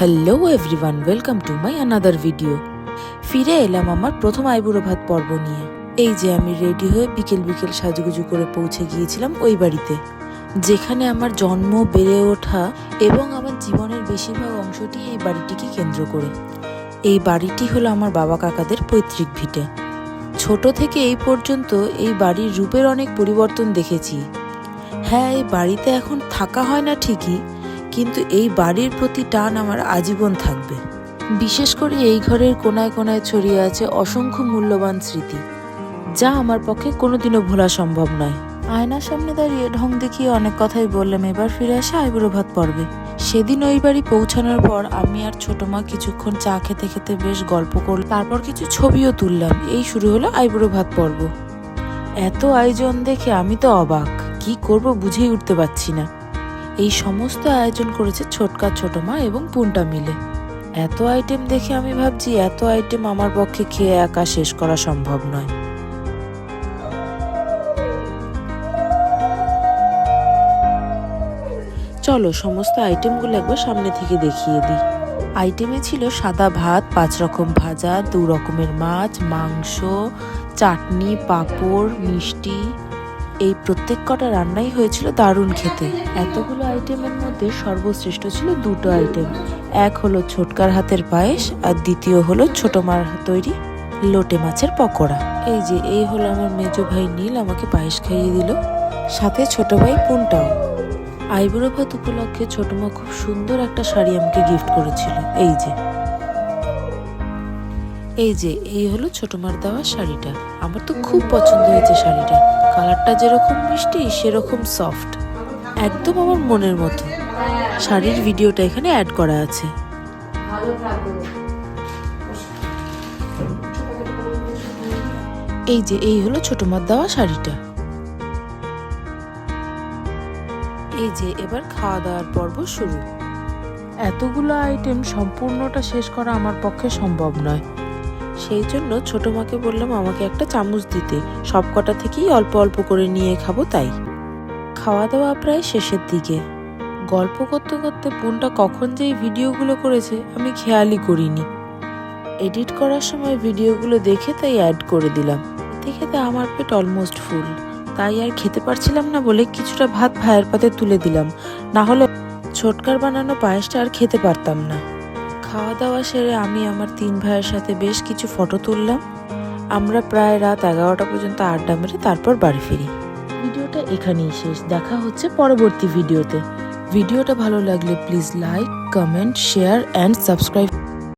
Hello everyone welcome to my another video ফিরে এলাম আমার প্রথম আইবুড়ো ভাত পর্ব নিয়ে। এই যে আমি রেডি হয়ে বিকেল বিকেল সাজুগুজু করে পৌঁছে গিয়েছিলাম ওই বাড়িতে, যেখানে আমার জন্ম, বেড়ে ওঠা এবং আমার জীবনের বেশিরভাগ অংশটি এই বাড়িটিকে কেন্দ্র করে। এই বাড়িটি হলো আমার বাবা কাকাদের পৈতৃক ভিটে। ছোট থেকে এই পর্যন্ত এই বাড়ির রূপের অনেক পরিবর্তন দেখেছি। হ্যাঁ এই বাড়িতে এখন থাকা হয় না ঠিকই কিন্তু এই বাড়ির প্রতি টান আমার আজীবন থাকবে। বিশেষ করে এই ঘরের কোনায় কোনায় ছড়িয়ে আছে অসংখ্য মূল্যবান স্মৃতি, যা আমার পক্ষে কোনোদিনও ভোলা সম্ভব নয়। আয়নার সামনে দাঁড়িয়ে ঢং দেখিয়ে অনেক কথাই বললাম, এবার ফিরে আসে আইবুড়ো ভাত পর্বে সেদিন ওই বাড়ি পৌঁছানোর পর আমি আর ছোট মা কিছুক্ষণ চা খেতে খেতে বেশ গল্প করলাম, তারপর কিছু ছবিও তুললাম। এই শুরু হলো আইবুড়ো ভাত পর্ব। এত আয়োজন দেখে আমি তো অবাক, কি করব বুঝেই উঠতে পারছি না। এই সমস্ত আয়োজন করেছে ছোটকা ছোট মা এবং পুনটা মিলে। এত আইটেম দেখে আমি ভাবছি, এত আইটেম আমার পক্ষে খেয়ে একা শেষ করা সম্ভব নয়। চলো সমস্ত আইটেমগুলো একবার সামনে থেকে দেখিয়ে দিই। আইটেমে ছিল সাদা ভাত, পাঁচ রকম ভাজা, দু রকমের মাছ, মাংস, চাটনি, পাঁপড়, মিষ্টি এই প্রত্যেক কটা রান্নাই হয়েছিল দারুণ খেতে। এতগুলো আইটেমের মধ্যে সর্বশ্রেষ্ঠ ছিল দুটো আইটেম এক হলো ছোটকার হাতের পায়েস আর দ্বিতীয় হলো ছোট মার তৈরি লোটে মাছের পকোড়া। এই যে, এই হলো আমার মেজো ভাই নীল আমাকে পায়েস খাইয়ে দিল। সাথে ছোট ভাই পুনটাও। আইবুড়ো ভাত উপলক্ষে ছোট মা খুব সুন্দর একটা শাড়ি আমাকে গিফট করেছিল। এই যে। এই যে, এই হলো ছোট মার দেওয়া শাড়িটা। আমার তো খুব পছন্দ হয়েছে শাড়িটা। কালারটা যেরকম মিষ্টি, সেরকম সফট একদম আমার মনের মতো। শাড়ির ভিডিওটা এখানে অ্যাড করা আছে। এই যে, এই হলো ছোট মার দেওয়া শাড়িটা। এই যে, এবার খাওয়া দাওয়ার পর্ব শুরু। এতগুলো আইটেম সম্পূর্ণটা শেষ করা আমার পক্ষে সম্ভব নয়। সেই জন্য ছোট মাকে বললাম আমাকে একটা চামচ দিতে। সব কটা থেকেই অল্প অল্প করে নিয়ে খাব তাই। খাওয়া দাওয়া প্রায় শেষের দিকে। গল্প করতে করতে বোনটা কখন যে এই ভিডিওগুলো করেছে আমি খেয়ালই করিনি। এডিট করার সময় ভিডিওগুলো দেখে তাই অ্যাড করে দিলাম। খেতে খেতে আমার পেট অলমোস্ট ফুল তাই আর খেতে পারছিলাম না বলে কিছুটা ভাত ভাইয়ের পাতে তুলে দিলাম। না হলে ছোটকার বানানো পায়েসটা আর খেতে পারতাম না। খাওয়া দাওয়া সেরে আমি আমার তিন ভাইয়ের সাথে বেশ কিছু ফটো তুললাম। আমরা প্রায় রাত এগারোটা পর্যন্ত আড্ডা মেরে তারপর বাড়ি ফিরি। ভিডিওটা এখানেই শেষ। দেখা হচ্ছে পরবর্তী ভিডিওতে। ভিডিওটা ভালো লাগলে please like comment share and subscribe